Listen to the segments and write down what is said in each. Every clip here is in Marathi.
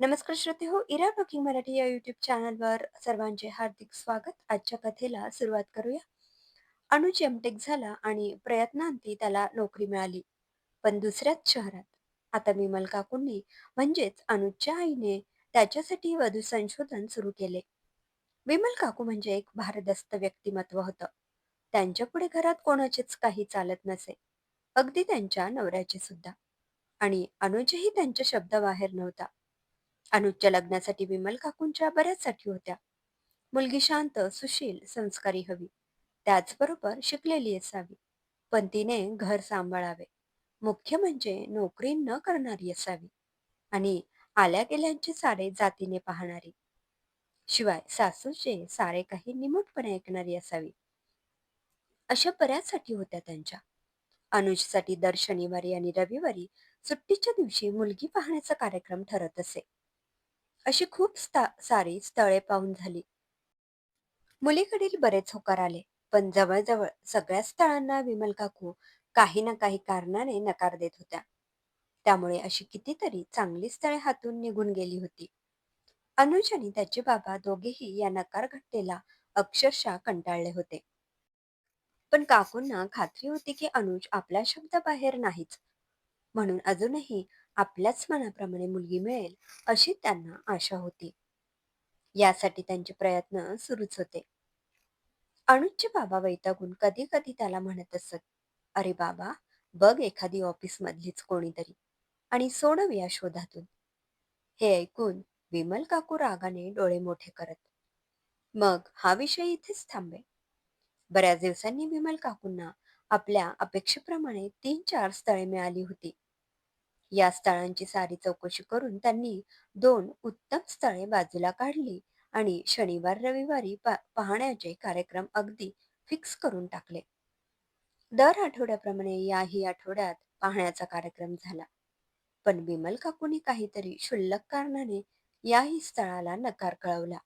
नमस्कार श्रोते हो इरा टॉकिंग मराठी या युट्यूब चॅनलवर सर्वांचे हार्दिक स्वागत. आजच्या कथेला सुरुवात करूया. अनुज एमटेक झाला आणि प्रयत्नांती त्याला नोकरी मिळाली. पण दुसऱ्याच शहरात. आता विमल काकूंनी म्हणजेच अनुजच्या आईने त्याच्यासाठी वधू संशोधन सुरू केले. विमल काकू म्हणजे एक भारदस्त व्यक्तिमत्व होतं. त्यांच्या पुढे घरात कोणाचेच काही चालत नसे. अगदी त्यांच्या नवऱ्याचे सुद्धा. आणि अनुजही त्यांच्या शब्दाबाहेर नव्हता. अनुजच्या लग्नासाठी विमल काकूंच्या बऱ्याच साठी होत्या. मुलगी शांत सुशील संस्कारी हवी. त्याचबरोबर शिकलेली असावी. पण तिने घर सांभाळावे. मुख्य म्हणजे नोकरी न करणारी असावी. आणि आल्या गेल्यांचे सारे जातीने पाहणारी. शिवाय सासूचे सारे काही निमूटपणे ऐकणारी असावी. अशा बऱ्याचसाठी होत्या त्यांच्या. अनुजसाठी दर शनिवारी आणि रविवारी सुट्टीच्या दिवशी मुलगी पाहण्याचा कार्यक्रम ठरत असे. अशी खूप स्था- सारी स्थळे पाहून झाली. मुलीकडील बरेच होकार आले पण जवळजवळ सगळ्या स्थळांना विमल काकू काही ना काही कारणाने नकार देत होत्या. त्यामुळे अशी कितीतरी चांगली स्थळे हातून निघून गेली होती. अनुज आणि त्याचे बाबा दोघेही या नकार घटनेला अक्षरशः कंटाळले होते. पण काकूंना खात्री होती की अनुज आपल्या शब्दाबाहेर नाहीच. म्हणून अजूनही आपल्याच मनाप्रमाणे मुलगी मिळेल अशी त्यांना आशा होती. यासाठी त्यांचे प्रयत्न सुरूच होते. अनुजचे बाबा वैतागून कधी कधी त्याला म्हणत असत अरे बाबा बघ एखादी ऑफिस मधलीच कोणीतरी आणि सोडव या शोधातून. हे ऐकून विमल काकू रागाने डोळे मोठे करत मग हा विषय इथेच थांबे बऱ्याच दिवसांनी विमल काकूंना आपल्या अपेक्षेप्रमाणे तीन चार स्थळे मिळाली होती. या स्थळांची सारी चौकशी करून त्यांनी दोन उत्तम स्थळे बाजूला काढली आणि शनिवार रविवारी पा- पाहण्याचे कार्यक्रम अगदी फिक्स करून टाकले. दर आठवड्याप्रमाणे याही आठवड्यात पाहण्याचा कार्यक्रम झाला. पण विमल काकूने काहीतरी क्षुल्लक कारणाने याही स्थळाला नकार कळवला.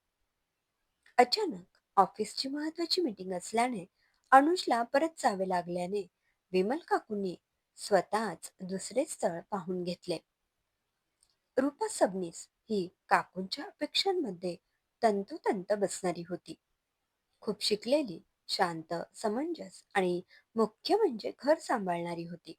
अचानक ऑफिसची महत्वाची मीटिंग असल्याने अनुजला परत जावे लागल्याने विमल काकूंनी स्वतःच दुसरे स्थळ पाहून घेतले. रूपा सबनीस ही काकूंच्या अपेक्षांमध्ये तंतोतंत बसणारी होती. खूप शिकलेली शांत समंजस आणि मुख्य म्हणजे घर सांभाळणारी होती.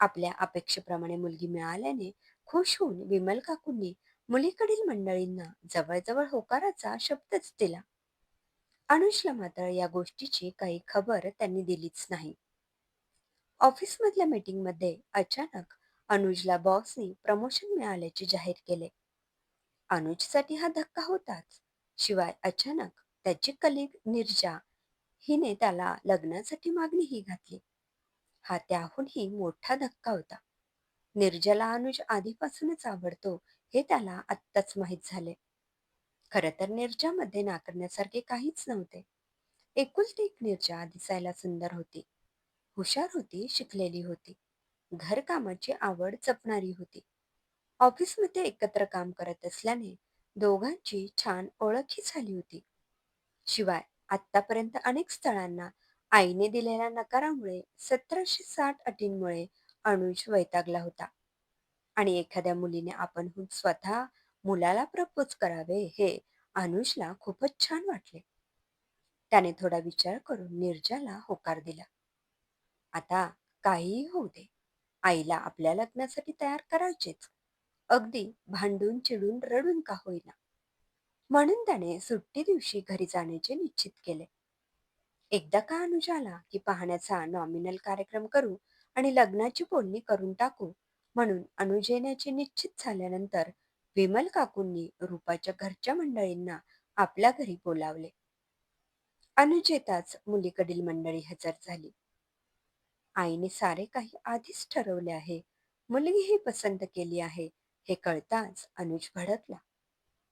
आपल्या अपेक्षेप्रमाणे मुलगी मिळाल्याने खुश होऊन विमल काकूंनी मुलीकडील मंडळींना जवळजवळ होकाराचा शब्दच दिला. अनुजला मात्र या गोष्टीची काही खबर त्यांनी दिलीच नाही. ऑफिसमधल्या मीटिंगमध्ये अचानक अनुजला बॉसनी प्रमोशन मिळाल्याचे जाहीर केले. अनुजसाठी हा धक्का होताच. शिवाय अचानक त्याची कलिग निर्जा हिने त्याला लग्नासाठी मागणीही घातली. हा त्याहूनही मोठा धक्का होता. निर्जला अनुज आधीपासूनच आवडतो हे त्याला आत्ताच माहीत झाले. खर तर निर्जामध्ये नाकारण्यासारखे काहीच नव्हते. एकुलती एक निर्जा दिसायला सुंदर होती. हुशार होती शिकलेली होती. घरकामाची आवड जपणारी होती. ऑफिसमध्ये एकत्र काम करत असल्याने दोघांची छान ओळखही झाली होती. शिवाय आतापर्यंत अनेक स्थळांना आईने दिलेल्या नकारामुळे सतराशे साठ अटींमुळे अनुज वैतागला होता. आणि एखाद्या मुलीने आपणहून स्वतः मुलाला प्रपोज करावे हे अनुजला खूपच छान वाटले. त्याने थोडा विचार करून निर्जाला होकार दिला. आता काहीही होऊ दे. आईला आपल्या लग्नासाठी तयार करायचेच. अगदी भांडून चिडून रडून का होईना. म्हणून त्याने सुट्टी दिवशी घरी जाण्याचे निश्चित केले. एकदा का अनुजाला की पाहण्याचा नॉमिनल कार्यक्रम करू आणि लग्नाची बोलणी करून टाकू म्हणून अनुज येण्याचे निश्चित झाल्यानंतर विमल काकूंनी रूपाच्या घरच्या मंडळींना आपल्या घरी बोलावले. अनुजेताच मुलीकडील मंडळी हजर झाली. आईने सारे काही आधीच ठरवले आहे. मुलगीही पसंत केली आहे हे कळताच अनुज भडकला.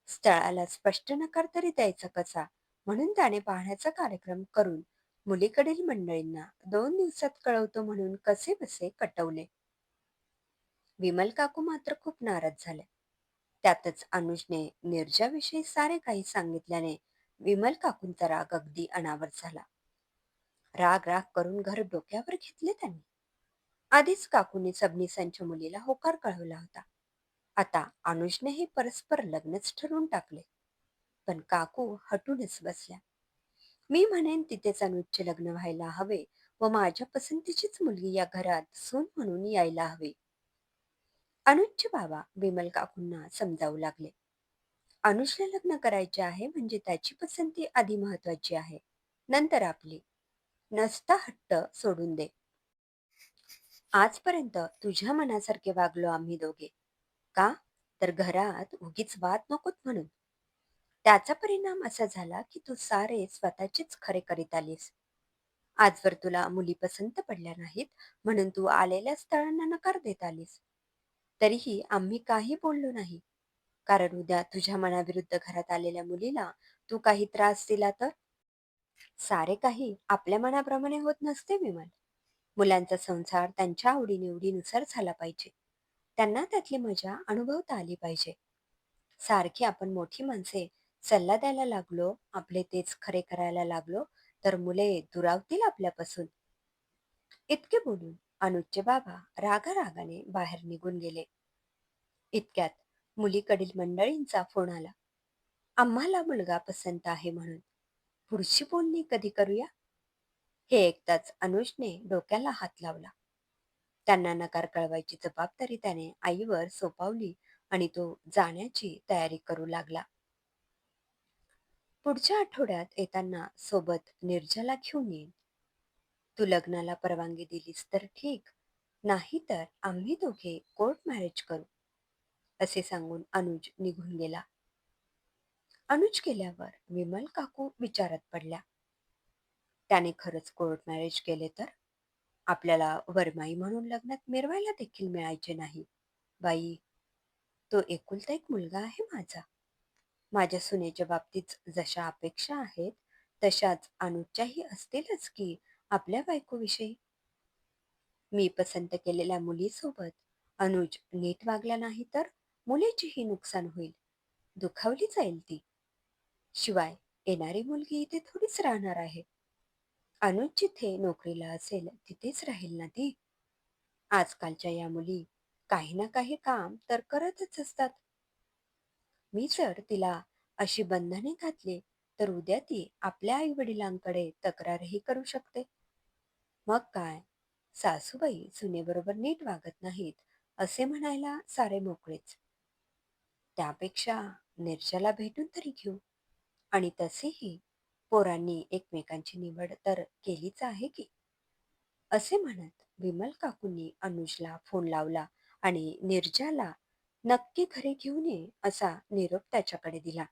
स्थळाला स्पष्ट नकार तरी द्यायचा कसा? म्हणून त्याने पाहण्याचा कार्यक्रम करून मुलीकडील मंडळींना दोन दिवसात कळवतो म्हणून कसे बसे कटवले. विमल काकू मात्र खूप नाराज झाले. त्यातच अनुजने निर्जाविषयी सारे काही सांगितल्याने विमल काकूंचा राग अगदी अनावर झाला. राग राग करून घर डोक्यावर घेतले त्यांनी. आधीच काकूने सबनीसांच्या मुलीला होकार कळवला होता. आता अनुजनेही परस्पर लग्नच ठरवून टाकले. पण काकू हटूनच बसल्या. मी म्हणेन तिथेच अनुजचे लग्न व्हायला हवे व माझ्या पसंतीचीच मुलगी या घरात सून म्हणून यायला हवी. अनुजचे बाबा विमल काकूंना समजावू लागले. अनुजला लग्न करायचे आहे म्हणजे त्याची पसंती आधी महत्वाची आहे. नंतर आपली. नसता हट्ट सोडून दे. आजपर्यंत तुझ्या मनासारखे वागलो आम्ही दोघे. का? तर घरात उगीच वाद नकोत म्हणून. त्याचा परिणाम असा झाला की तू सारे स्वतःचेच खरे करीत आलीस. आजवर तुला मुली पसंत पडल्या नाहीत म्हणून तू आलेल्या स्थळांना नकार देत आलीस. तरीही आम्ही काही बोललो नाही. कारण उद्या तुझ्या मनाविरुद्ध घरात आलेल्या मुलीला तू काही त्रास दिला तर? सारे काही आपल्या मनाप्रमाणे होत नसते विमल. मुलांचा संसार त्यांच्या आवडीनिवडीनुसार झाला पाहिजे. त्यांना त्यातली मजा अनुभवता आली पाहिजे. सारखी आपण मोठी माणसे सल्ला द्यायला लागलो आपले तेच खरे करायला लागलो तर मुले दुरावतील आपल्यापासून. इतके बोलून अनुजचे बाबा रागारागाने बाहेर निघून गेले. इतक्यात मुलीकडील मंडळींचा फोन आला. आम्हाला मुलगा पसंत आहे म्हणून. पुढची बोलणी कधी करूया? हे ऐकताच अनुजने डोक्याला हात लावला. त्यांना नकार कळवायची जबाबदारी त्याने आईवर सोपावली आणि तो जाण्याची तयारी करू लागला. पुढच्या आठवड्यात येताना सोबत निर्जला घेऊन येईन. तू लग्नाला परवानगी दिलीस तर ठीक नाही तर आम्ही दोघे कोर्ट मॅरेज करू असे सांगून अनुज निघून गेला. अनुज केल्यावर विमल काकू विचारत पडल्या त्याने खरंच कोर्ट मॅरेज केले तर? आपल्याला वरमाई म्हणून लग्नात मिरवायला देखील मिळायचे नाही. बाई तो एकुलता एक मुलगा आहे माझा. माझ्या सुनेच्या बाबतीत जशा अपेक्षा आहेत तशाच अनुजच्याही असतीलच की आपल्या बायकोविषयी. मी पसंत केलेल्या मुलीसोबत अनुज नीट वागला नाही तर मुलीचीही नुकसान होईल. दुखावली जाईल ती. शिवाय येणारी मुलगी इथे थोडीच राहणार आहे. अनुज जिथे नोकरीला असेल तिथेच राहील ना ती? आजकालच्या या मुली काही ना काही काम तर करतच असतात. मी जर तिला अशी बंधने घातली तर उद्या ती आपल्या आई वडिलांकडे तक्रारही करू शकते. मग काय? सासूबाई सुनेबरोबर नीट वागत नाहीत असे म्हणायला सारे मोकळेच. त्यापेक्षा निर्जला भेटून तरी घेऊ. आणि तसेही पोरांनी एकमेकांची निवड तर केलीच आहे की. असे म्हणत विमल काकूंनी अनुजला फोन लावला आणि निर्जाला नक्की घरी घेऊन ये असा निरोप त्याच्याकडे दिला.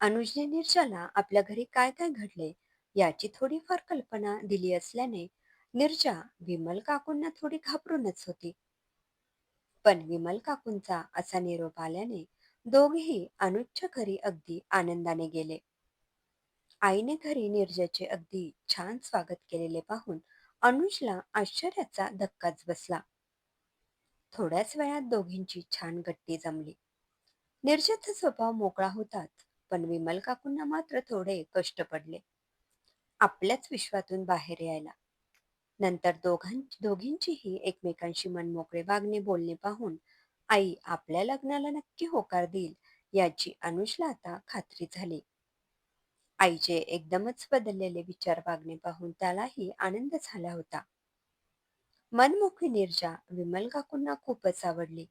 अनुजने निर्जाला आपल्या घरी काय काय घडले याची थोडीफार कल्पना दिली असल्याने निर्जा विमल काकूंना थोडी घाबरूनच होती. पण विमल काकूंचा असा निरोप आल्याने दोघेही अनुजच्या घरी अगदी आनंदाने गेले. आईने घरी निर्जाचे अगदी छान स्वागत केलेले पाहून अनुजला आश्चर्याचा धक्काच बसला. थोड्याच वेळात दोघींची छान गट्टी जमली. निर्जाचा स्वभाव मोकळा होताच पण विमल काकूंना मात्र थोडे कष्ट पडले. आपल्याच विश्वातून बाहेर यायला. नंतर दोघां दोघींचीही एकमेकांशी मनमोकळे वागणे बोलणे पाहून आई आपल्या लग्नाला नक्की होकार देईल याची अनुजला आता खात्री झाली. आईचे एकदमच बदललेले विचार वागणे पाहून त्यालाही आनंद झाला होता. मनमोकळी निर्जा विमल काकूंना खूपच आवडली.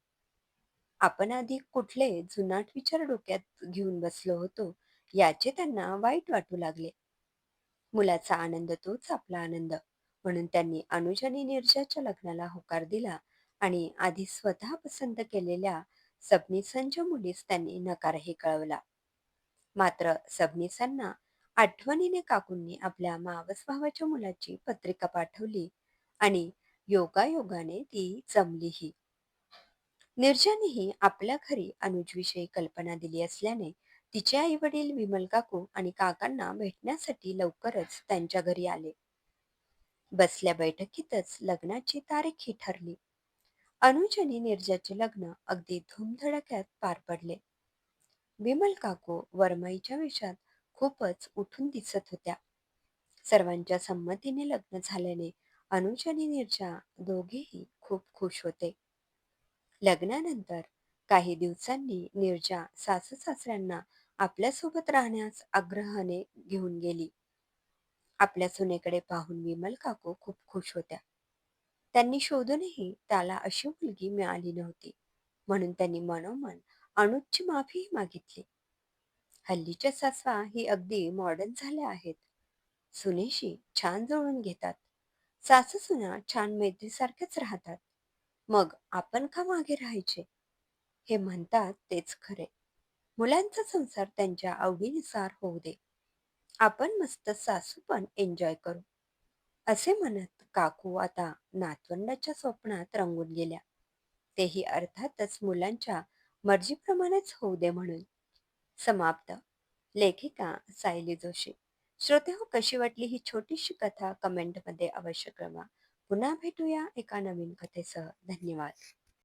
आपण आधी कुठले जुनाट विचार डोक्यात घेऊन बसलो होतो याचे त्यांना वाईट वाटू लागले. मुलाचा आनंद तोच आपला आनंद म्हणून त्यांनी अनुज आणि निर्जाच्या लग्नाला होकार दिला. आणि आधी स्वतः पसंत केलेल्या सबनीसांच्या मुलीस त्यांनी नकारही कळवला. मात्र सबनीसांना आठवणीने काकूंनी आपल्या मावस भावाच्या मुलाची पत्रिका पाठवली आणि योगायोगाने ती जमलीही निर्जानेही आपल्या घरी अनुजविषयी कल्पना दिली असल्याने तिचे आई वडील विमल काकू आणि काकांना भेटण्यासाठी लवकरच त्यांच्या घरी आले. बसल्या बैठकीतच लग्नाची तारीखही ठरली. अनुज आणि निर्जाचे लग्न अगदी धूमधडक्यात पार पडले विमल काकू वरमाईच्या वेशात खूपच उठून दिसत होत्या सर्वांच्या संमतीने लग्न झाल्याने अनुज आणि निर्जा दोघेही खूप खुश होते लग्नानंतर काही दिवसांनी नीरजा सासू-सासऱ्यांना आपल्यासोबत राहण्यास आग्रहाने घेऊन गेली. आपल्या सुनेकडे पाहून विमल काकू खूप खुश होत्या. त्यांनी शोधूनही त्याला अशी मुलगी मिळाली नव्हती. म्हणून त्यांनी मनोमन अनुजची माफीही मागितली. हल्लीच्या सासवा ही अगदी मॉडर्न झाल्या आहेत. सुनेशी छान जुळवून घेतात. सासू-सुना छान मैत्रीसारख्याच राहतात. मग आपण का मागे राहायचे? हे म्हणतात तेच खरे. मुलांचा संसार त्यांच्या आवडीनुसार होऊ दे. आपण मस्त सासू पण एन्जॉय करू. असे म्हणत काकू आता नातवंडाच्या स्वप्नात रंगून गेल्या. तेही अर्थातच मुलांच्या मर्जीप्रमाणेच होऊ दे म्हणून. समाप्त. लेखिका सायली जोशी. श्रोते हो कशी वाटली ही छोटीशी कथा कमेंटमध्ये अवश्य कळवा. पुन्हा भेटूया एका नवीन कथेसह. धन्यवाद.